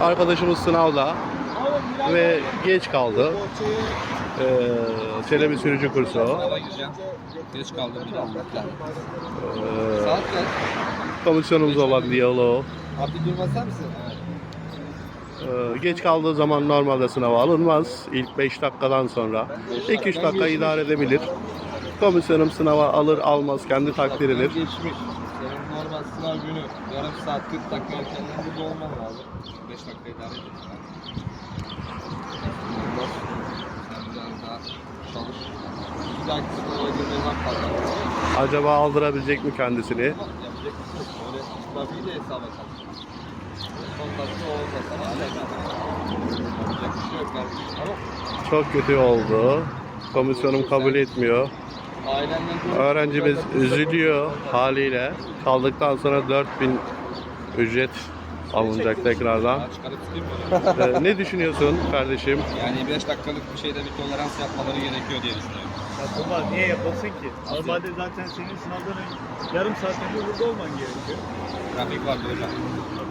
arkadaşımız sınavda ve geç kaldı. Ee, Çelebi sürücü kursu. Geç kaldım bir. Ee, Saat kaç? komisyonumuz olan diyaloğu. Abi durmasar mısın? Ee, geç kaldığı zaman normalde sınava alınmaz. İlk 5 dakikadan sonra. 2-3 dakika idare edebilir. Komisyonum sınava alır almaz kendi takdiridir. Sınav günü yarım saat 40 dakika erkenden burada olman lazım. 5 dakika idare edin. Sen biraz daha çalış. Bir dahaki sınava girmeye hak kazan. Acaba aldırabilecek mi kendisini? Ama yapacak bir şey yok. Öyle trafiği de hesaba kat. Son dakika olsa sana. Yapacak bir şey yok kardeşim. Çok kötü oldu. Komisyonum kabul etmiyor. Öğrencimiz üzülüyor haliyle. Kaldıktan sonra 4000 ücret alınacak tekrardan. Ee, ne düşünüyorsun kardeşim? Yani 5 dakikalık bir şeyde bir tolerans yapmaları gerekiyor diye düşünüyorum. Ya bunlar niye yapılsın ki? Normalde zaten senin sınavdan önce yarım saat önce burada olman gerekiyor. Trafik vardı hocam.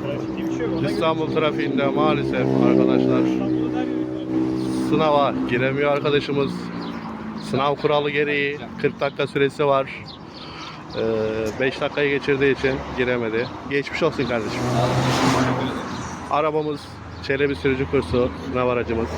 Trafik diye bir şey yok. Ona göre- İstanbul trafiğinde maalesef arkadaşlar yerinde. sınava giremiyor arkadaşımız. Sınav kuralı gereği 40 dakika süresi var. 5 dakikayı geçirdiği için giremedi. Geçmiş olsun kardeşim. Arabamız Çelebi sürücü kursu sınav aracımız.